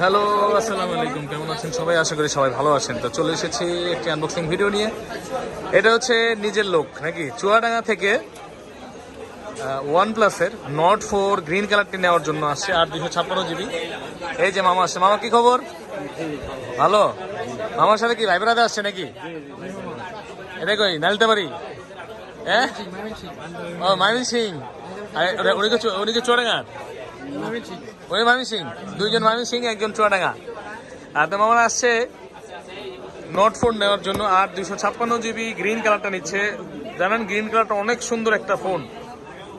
Hello, আসসালামু আলাইকুম। কেমন আছেন সবাই? আশা করি সবাই ভালো আছেন। তো চলে এসেছি একটি আনবক্সিং ভিডিও নিয়ে। এটা হচ্ছে নিজের লোক, নাকি? চুয়াডাঙ্গা থেকে ওয়ান প্লাসের নট ফোর গ্রিন কালারটি নেওয়ার জন্য আসছে আর দুশো ছাপ্পান্ন জিবি এই যে মামা আসছে। মামা, কি খবর? ভালো? মামার সাথে কি ভাই ব্রাদার আসছে নাকি? এটা কই? নালতে পারি হ্যাঁ? ও মাইমিন সিং। উনি উনি কি চুয়াডাঙ্গার? ওই মামি সিং দুইজন মামি সিং একজন চুয়াডাঙ্গা। আর তো মামারা আসছে নোট ফোন নেওয়ার জন্য, আর দুইশো ছাপ্পান্ন জিবি গ্রিন কালারটা নিচ্ছে। জানেন গ্রিন কালারটা অনেক সুন্দর একটা ফোন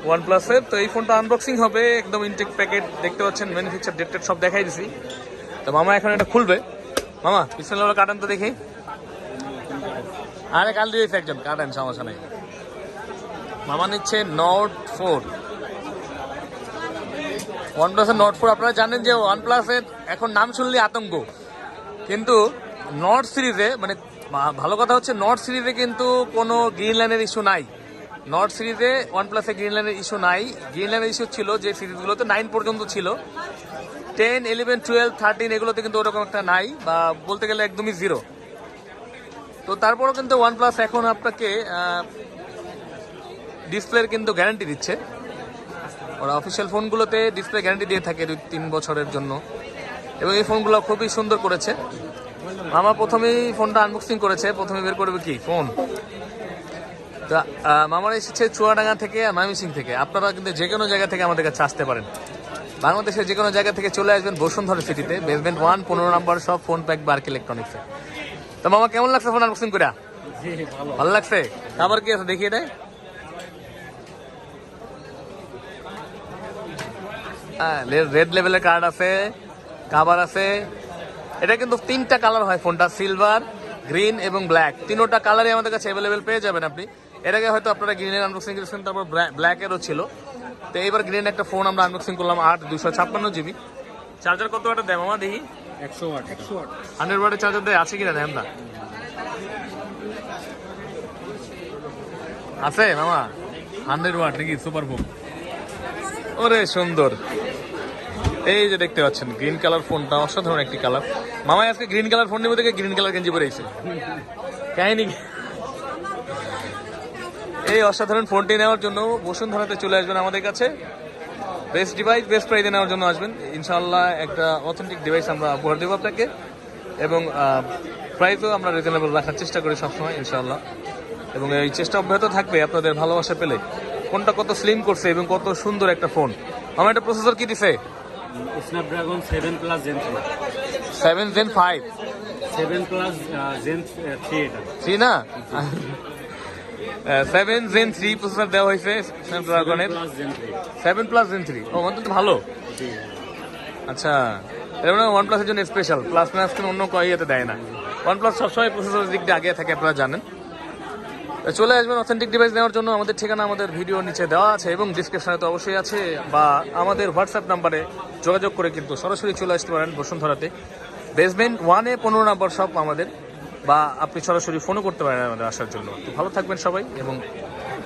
ওয়ান প্লাসের তো এই ফোনটা আনবক্সিং হবে, একদম ইনটেক প্যাকেট দেখতে পাচ্ছেন ম্যানুফ্যাকচার ডেটেড সব দেখাই দিছি। তো মামা এখন এটা খুলবে। মামা, পিছনে কাটান তো দেখি। আরে, কাল দিয়েছে একজন কাটান সমস্যা নেই। মামা নিচ্ছে নোট ফোর ওয়ান প্লাসের নট ফোর আপনারা জানেন যে ওয়ান প্লাসের এখন নাম শুনলে আতঙ্ক। কিন্তু নট সিরিজে মানে ভালো কথা হচ্ছে নট সিরিজে কিন্তু কোনো গ্রিন লাইনের ইস্যু নাই। নট সিরিজে ওয়ান প্লাসে গ্রিন লাইনের ইস্যু নাই। গ্রিন লাইনের ইস্যু ছিল যে সিরিজগুলোতে নাইন পর্যন্ত ছিল। টেন ইলেভেন টুয়েলভ থার্টিন এগুলোতে কিন্তু ওরকম একটা নাই বা বলতে গেলে একদমই জিরো তো তারপরও কিন্তু ওয়ান প্লাস এখন আপনাকে ডিসপ্লের কিন্তু গ্যারান্টি দিচ্ছে। ওরা অফিসিয়াল ফোনগুলোতে ডিসপ্লে গ্যারান্টি দিয়ে থাকে দুই তিন বছরের জন্য। এবং এই ফোনগুলো খুবই সুন্দর করেছে। মামা প্রথমেই ফোনটা আনবক্সিং করেছে। প্রথমে বের করবে কি? ফোন। তা মামার এসেছে চুয়াডাঙ্গা থেকে ময়মনসিং থেকে। আপনারা কিন্তু যে কোনো জায়গা থেকে আমাদের কাছে আসতে পারেন। বাংলাদেশের যে কোনো জায়গা থেকে চলে আসবেন বসুন্ধরা সিটিতে। বেসমেন্ট ওয়ান পনেরো নম্বর সব ফোন প্যাক বার্ক ইলেকট্রনিক্সে তো মামা কেমন লাগছে ফোন আনবক্সিং করে ভালো। লাগছে? আবার কি আছে? দেখিয়ে দেয়? রেড লেভেলের কার্ড আছে কাভার আছে। এটা কিন্তু তিনটা কালার হয় ফোনটা সিলভার গ্রিন এবং ব্ল্যাক তিনোটা কালারই আমাদের কাছে অ্যাভেলেবেল পেয়ে যাবেন আপনি। এর আগে হয়তো আপনারা গ্রিনের আনবক্সিং করেছেন তারপর ব্ল্যাকেরও ছিল। তো এইবার গ্রিন একটা ফোন আমরা আনবক্সিং করলাম আট দুশো ছাপ্পান্ন জিবি চার্জার কত ওয়াটের দেয় মামা দেখি? একশো ওয়াট একশো ওয়াট হান্ড্রেড ওয়াটের চার্জার দেয় আছে কিনা দেন না? আছে মামা। হান্ড্রেড ওয়াট নাকি? সুপার বুক ওরে সুন্দর। এই যে দেখতে পাচ্ছেন গ্রিন কালার ফোনটা অসাধারণ একটি কালার মামাই আজকে গ্রিন কালার ফোন নিবে থেকে গ্রিন কালার গেঞ্জি পরে এসে কাহিনী এই অসাধারণ ফোনটি নেওয়ার জন্য বসুন্ধরাতে চলে আসবেন আমাদের কাছে। বেস্ট ডিভাইস বেস্ট প্রাইজে নেওয়ার জন্য আসবেন। ইনশাআল্লাহ একটা অথেন্টিক ডিভাইস আমরা উপহার দেবো আপনাকে। এবং প্রাইসও আমরা রিজনেবল রাখার চেষ্টা করি সবসময়, ইনশাআল্লাহ। এবং এই চেষ্টা অব্যাহত থাকবে আপনাদের ভালোবাসা পেলে। ফোনটা কত স্লিম করছে এবং কত সুন্দর একটা ফোন আমার একটা প্রসেসর কি দিছে? Snapdragon seven plus gen three seven gen five seven plus gen three এটা। থ্রি না সেভেন জেন থ্রি প্রসেসর দেওয়া হয়েছে স্ন্যাপড্রাগনের সেভেন প্লাস জেন থ্রি ও অন্তত ভালো। আচ্ছা এর মানে ওয়ান প্লাসের জন্য স্পেশাল প্লাস মাইনাস অন্য ইয়েতে দেয় না। ওয়ান প্লাস সবসময় প্রসেসরের দিক দিয়ে আগে থাকে আপনারা জানেন। চলে আসবেন অথেন্টিক ডিভাইস নেওয়ার জন্য। আমাদের ঠিকানা আমাদের ভিডিও নিচে দেওয়া আছে এবং ডিসক্রিপশনে তো অবশ্যই আছে। বা আমাদের হোয়াটসঅ্যাপ নাম্বারে যোগাযোগ করে কিন্তু সরাসরি চলে আসতে পারেন বসুন্ধরাতে। বেসমেন্ট ওয়ানে পনেরো নম্বর সব আমাদের। বা আপনি সরাসরি ফোনও করতে পারেন আমাদের আসার জন্য। তো ভালো থাকবেন সবাই এবং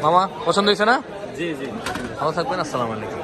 মামা পছন্দ হয়েছে না? জি জি। ভালো থাকবেন আসসালামু আলাইকুম।